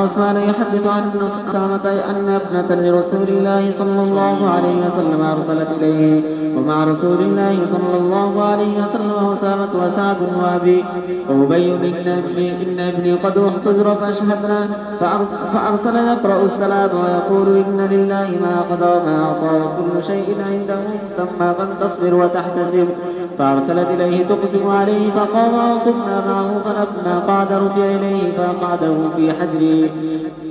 عثمان يحدث عن أسامة أن ابنة لرسول الله صلى الله عليه وسلم أرسلت إليه. ومع رسول الله صلى الله عليه وسلم أسامة وسعد وأبي وأبي إن ابني إن ابني قد احتضر فأشهدنا فأرس- فأرسل يقرأ السلام ويقول إن لله ما قضى وما أعطى وكل شيء عنده مسمى فانتصبر وتحتسب. فأرسلت إليه تقسم عليه فقام وقمنا معه فلما قعد رجع إليه فقعده في حجره.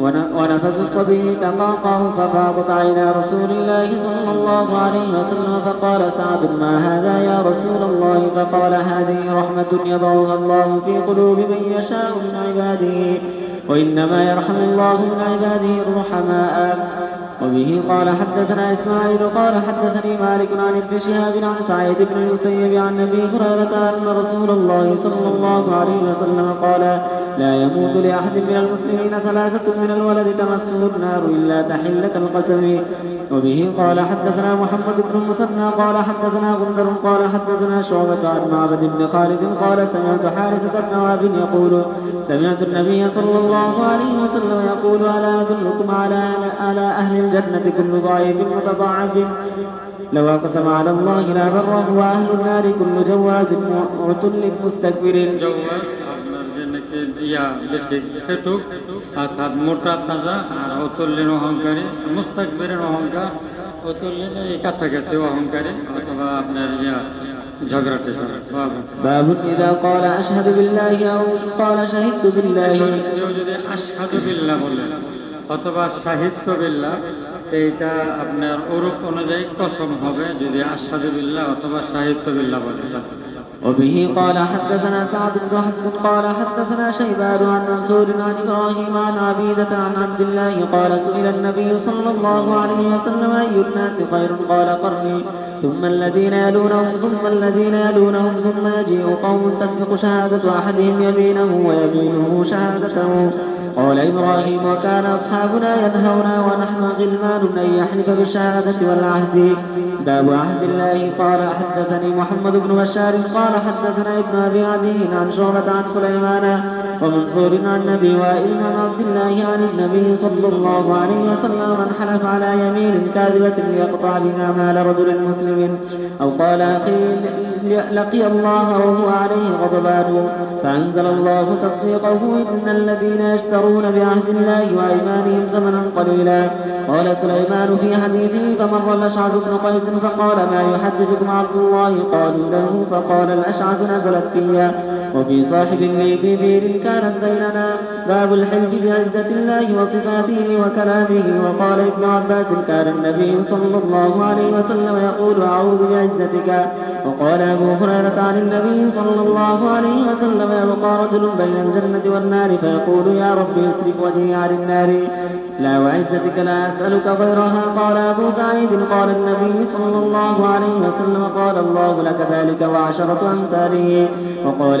ون- ونفس الصبي تقاقه ففاضت عينا رسول الله صلى الله عليه وسلم فقال سعد ما هذا يا رسول الله؟ فقال هذه رحمة يضعها الله في قلوب من يشاء من عباده وإنما يرحم الله من عباده الرحماء. وبه قال حدثنا إسماعيل قال حدثني مالك عن ابن شهاب عن سعيد بن المسيب عن أبي هريرة أن رسول الله صلى الله عليه وسلم قال لا يموت لأحد من المسلمين ثلاثة من الولد تمسه النار إلا تحلة القسم. وبه قال حدثنا محمد بن مسنى قال حدثنا غندر قال حدثنا شعبة عن معبد بن خالد قال سمعت حارثة بن واب يقول سمعت النبي صلى الله عليه وسلم يقول ألا أدلكم على على أهل الجنة كل ضعيف متضاعف لو أقسم على الله لا بره وأهل النار كل جواد معتل مستكبر. جواد؟ আপনার যে নাকি ইয়া বেশি খেটুক অর্থাৎ মোটা তাজা আর অতুল্যের অহংকারী মুস্তাকবিরের অহংকার অতুল্যের এই কাছাকাছি অহংকারী অথবা আপনার ইয়া ঝগড়াটে باب إذا قال أشهد بالله أو قال شهدت بالله কেউ যদি আসাদু বিল্লাহ বলে অথবা সাহিত্য বিল্লাহ এইটা আপনার ওরূপ অনুযায়ী কসম হবে যদি আসাদু বিল্লাহ অথবা সাহিত্য বিল্লাহ বলে وبه قال حدثنا سعد بن حفص قال حدثنا شيبان عن منصور عن ابراهيم عن عبيدة عن عبد الله قال سئل النبي صلى الله عليه وسلم اي الناس خير قال قرني ثم الذين يلونهم ثم الذين يلونهم ثم يجيء قوم تسبق شهادة احدهم يمينه ويمينه شهادته قال إبراهيم وكان أصحابنا ينهونا ونحن غلمان أن يحلف بالشهادة والعهد. باب عهد الله. قال حدثني محمد بن بشار. قال حدثنا ابن أبي عدي عن شعبة عن سليمان. ومنصور عن ابي وائل عن عبد الله عن النبي صلى الله عليه وسلم من حلف على يمين كاذبة ليقطع بها مال رجل مسلم. أو قال أخي لقي الله وهو عليه غضبان. فأنزل الله تصديقه إن الذين يشترون بعهد الله وإيمانهم ثمنا قليلا. قال سليمان في حديثه فمر الأشعث بن قيس فقال ما يحدثكم عبد الله؟ قالوا له. فقال الأشعث نزلت فيا. وفي صاحب لي في بير كانت بيننا باب الحلف بعزة الله وصفاته وكلامه. وقال ابن عباس كان النبي صلى الله عليه وسلم يقول أعوذ بعزتك. وقال أبو هريرة عن النبي صلى الله عليه وسلم يبقى رجل بين الجنة والنار فيقول يا رب اصرف وجهي عن النار. لا وعزتك لا أسألك غيرها. قال أبو سعيد قال النبي صلى الله عليه وسلم قال الله لك ذلك وعشرة أمثاله. وقال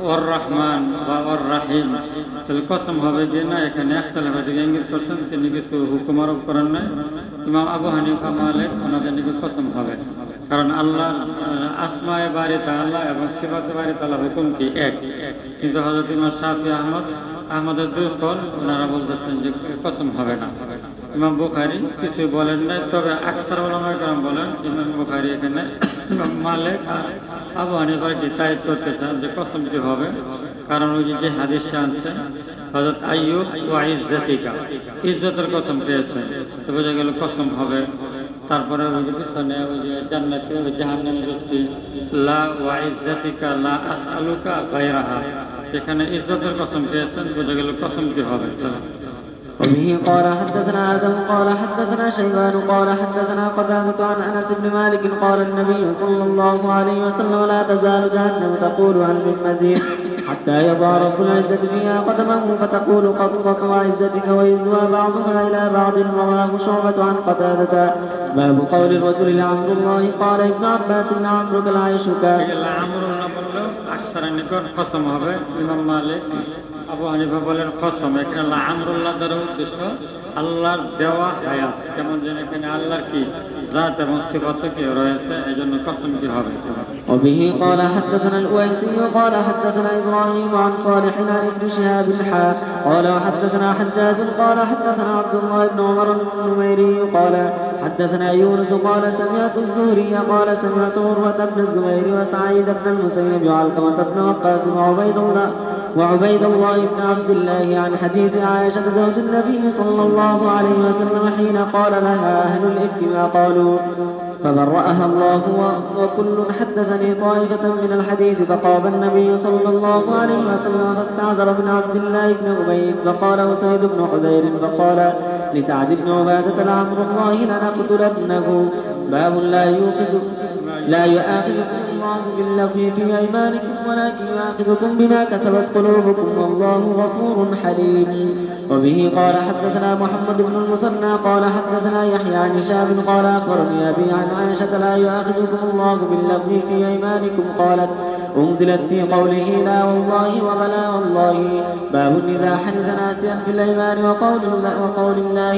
ওর রহমান বা ওর রাহিম তাহলে কসম হবে যে না, এখানে একতলা থেকে ইঙ্গিত করছেন, তিনি কিছু হুকুম আরোপ করেন নাই। ইমাম আবু হানিফা মালিক, ওনাদের নাকি কসম হবে। কারণ আল্লাহ আসমায় বাড়ি আল্লাহ এবং সিফাতে বাড়ি তালা হুকুম কি এক? কিন্তু হজরত ইমাম শাহি আহমদ, আহমদের দুই কল, ওনারা বলতেছেন যে কসম হবে না। ইমাম বুখারি কিছু বলেন নাই, তবে আকসার ওলামায় কারণ বলেন, ইমাম বুখারি এখানে মালিক আর আবু হানিফার তাইদ করতে চান যে কসম কি হবে? কারণ ওই যে হাদিসটা আনছেন হজরত আইয়ুব ওয়া ইজ্জাতিকা, ইজ্জতের কসম পেয়েছেন তো বোঝা গেল কসম হবে। তারপরে ওই যে পিছনে ওই যে জান্নাতে ওই জাহান্নামে ব্যক্তি লা ওয়া ইজ্জাতিকা, লা আসআলুকা গায়রাহা। এখানে ইজ্জতের কসম পেয়েছেন, বোঝা গেল কসম কি হবে? وبه قال حدثنا آدم قال حدثنا شيبان قال حدثنا قدامة عن أنس بن مالك قال النبي صلى الله عليه وسلم لا تزال جهنم تقول هل من مزيد حتى يضع رب العزة فيها قدمه فتقول قطك وعزتك ويزوى بعضها إلى بعض رواه شعبة عن قتادة. باب قول الرجل لعمر الله قال ابن عباس إن عمرك العيش كافر হলো আকসারের নিকট কসম হবে। ইমাম মালিক আবু হানিফা বলেন কসম এখানে আমরুল্লাহ দ্বারা উদ্দেশ্য আল্লাহর দেওয়া হায়াত যেমন যেন এখানে আল্লাহর কি জাত এবং সিফত কি রয়েছে এই জন্য কসম কি হবে وبه قال حدثنا الأويسي قال حدثنا إبراهيم عن صالح عن ابن شهاب الحا قال وحدثنا حجاج قال حدثنا عبد الله بن عمر النميري قال حدثنا يونس قال سمعت الزهري قال سمعت عروة بن الزبير وسعيد بن المسيب وعلقمة بن وقاص وعبيد الله وعبيد الله بن عبد الله عن حديث عائشة زوج النبي صلى الله عليه وسلم حين قال لها أهل الإفك ما قالوا؟ فبرأها الله وكل حدثني طائفة من الحديث فقام النبي صلى الله عليه وسلم فاستعذر بن عبد الله بن أبي فقال أسيد بن حذير فقال لسعد بن عبادة لعمر الله لنقتلنه. باب لا يوقظ لا يؤاخذكم الله باللغو في أيمانكم ولكن يؤاخذكم بما كسبت قلوبكم والله غفور حليم. وبه قال حدثنا محمد بن المثنى قال حدثنا يحيى عن هشام قال أخبرني أبي عن عائشة لا يؤاخذكم الله باللغو في أيمانكم قالت أنزلت في قوله لا والله وبلا والله باب إذا حنث ناسيا في الأيمان وقول الله, وقول الله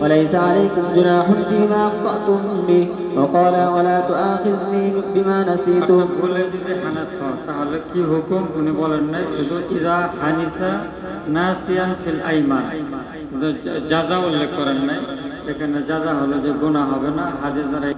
وليس عليكم جناح فيما أخطأتم به وقال ولا تؤاخذني بما نسيت আপনি বলে যদি হানাস হন তাহলে কি হুকুম উনি বলেন নাই শুধু ইদা হানিসা নাসিয়ান ফিল আইমান যাজা উল্লেখ করেন নাই এখানে যাজা হলো যে গুনাহ হবে না হাদিস দ্বারা